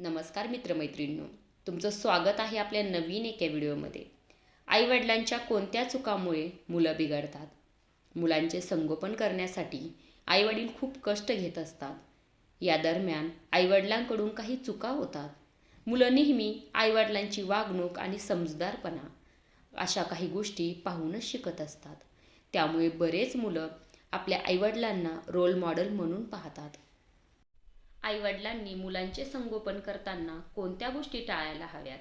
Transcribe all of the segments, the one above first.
नमस्कार मित्रमैत्रिणींनो तुमचं स्वागत आहे आपल्या नवीन एका व्हिडिओमध्ये. आईवडिलांच्या कोणत्या चुकामुळे मुलं बिघडतात? मुलांचे संगोपन करण्यासाठी आईवडील खूप कष्ट घेत असतात. या दरम्यान आईवडिलांकडून काही चुका होतात. मुलं नेहमी आईवडिलांची वागणूक आणि समजदारपणा अशा काही गोष्टी पाहूनच शिकत असतात. त्यामुळे बरेच मुलं आपल्या आईवडिलांना रोल मॉडेल म्हणून पाहतात. आईवडिलांनी मुलांचे संगोपन करताना कोणत्या गोष्टी टाळायला हव्यात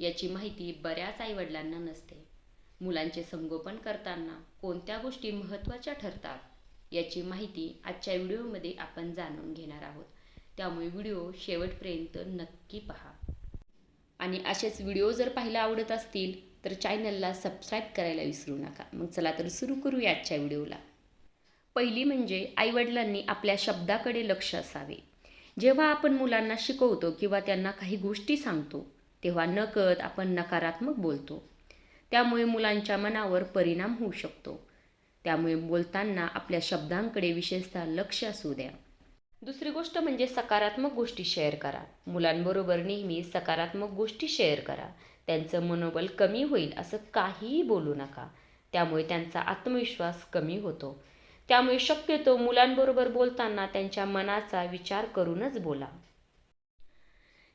याची माहिती बऱ्याच आईवडिलांना नसते. मुलांचे संगोपन करताना कोणत्या गोष्टी महत्त्वाच्या ठरतात याची माहिती आजच्या व्हिडिओमध्ये आपण जाणून घेणार आहोत. त्यामुळे व्हिडिओ शेवटपर्यंत नक्की पहा. आणि असेच व्हिडिओ जर पाहायला आवडत असतील तर चॅनलला सबस्क्राईब करायला विसरू नका. मग चला तर सुरू करूया आजच्या व्हिडिओला. पहिली म्हणजे आईवडिलांनी आपल्या शब्दाकडे लक्ष असावे. जेव्हा आपण मुलांना शिकवतो किंवा त्यांना काही गोष्टी सांगतो तेव्हा नकळत आपण नकारात्मक बोलतो. त्यामुळे मुलांच्या मनावर परिणाम होऊ शकतो. त्यामुळे बोलताना आपल्या शब्दांकडे विशेषतः लक्ष असू द्या. दुसरी गोष्ट म्हणजे सकारात्मक गोष्टी शेअर करा. मुलांबरोबर नेहमी सकारात्मक गोष्टी शेअर करा. त्यांचं मनोबल कमी होईल असं काहीही बोलू नका. त्यामुळे त्यांचा आत्मविश्वास कमी होतो. त्यामुळे शक्यतो मुलांबरोबर बोलताना त्यांच्या मनाचा विचार करूनच बोला.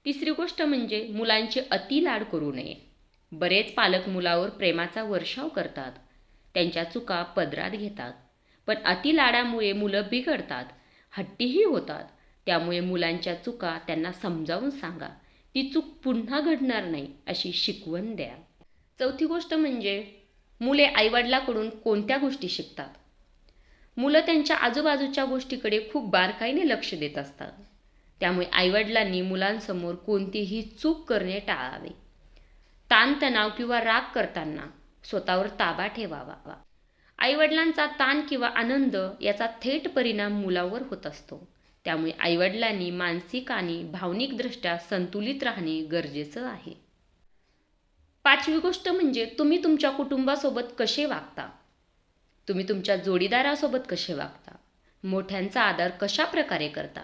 तिसरी गोष्ट म्हणजे मुलांचे अति लाड करू नये. बरेच पालक मुलावर प्रेमाचा वर्षाव करतात. त्यांच्या चुका पदरात घेतात. पण अति लाडामुळे मुलं बिघडतात. हट्टीही होतात. त्यामुळे मुलांच्या चुका त्यांना समजावून सांगा. ती चूक पुन्हा घडणार नाही अशी शिकवण द्या. चौथी गोष्ट म्हणजे मुले आईवडिलाकडून कोणत्या गोष्टी शिकतात? मुलं त्यांच्या आजूबाजूच्या गोष्टीकडे खूप बारकाईने लक्ष देत असतात. त्यामुळे आईवडिलांनी मुलांसमोर कोणतीही चूक करणे टाळावे. ताणतणाव किंवा राग करताना स्वतःवर ताबा ठेवावा. आईवडिलांचा ताण किंवा आनंद याचा थेट परिणाम मुलावर होत असतो. त्यामुळे आईवडिलांनी मानसिक आणि भावनिकदृष्ट्या संतुलित राहणे गरजेचं आहे. पाचवी गोष्ट म्हणजे तुम्ही तुमच्या कुटुंबासोबत कसे वागता? तुम्ही तुमच्या जोडीदारासोबत कसे वागता? मोठ्यांचा आदर कशा प्रकारे करता?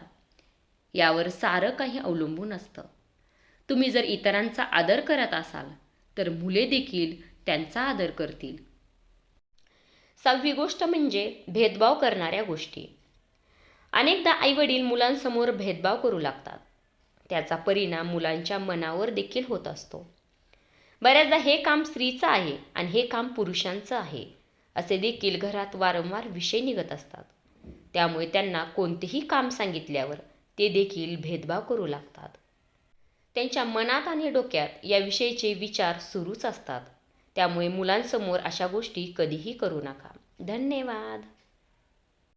यावर सारं काही अवलंबून असतं. तुम्ही जर इतरांचा आदर करत असाल तर मुले देखील त्यांचा आदर करतील. सहावी गोष्ट म्हणजे भेदभाव करणाऱ्या गोष्टी. अनेकदा आईवडील मुलांसमोर भेदभाव करू लागतात. त्याचा परिणाम मुलांच्या मनावर देखील होत असतो. बऱ्याचदा हे काम स्त्रीचं आहे आणि हे काम पुरुषांचं आहे. असे देखील घरात वारंवार विषय निघत असतात. त्यामुळे त्यांना कोणतेही काम सांगितल्यावर ते देखील भेदभाव करू लागतात. त्यांच्या मनात आणि डोक्यात याविषयीचे विचार सुरूच असतात. त्यामुळे मुलांसमोर अशा गोष्टी कधीही करू नका. धन्यवाद.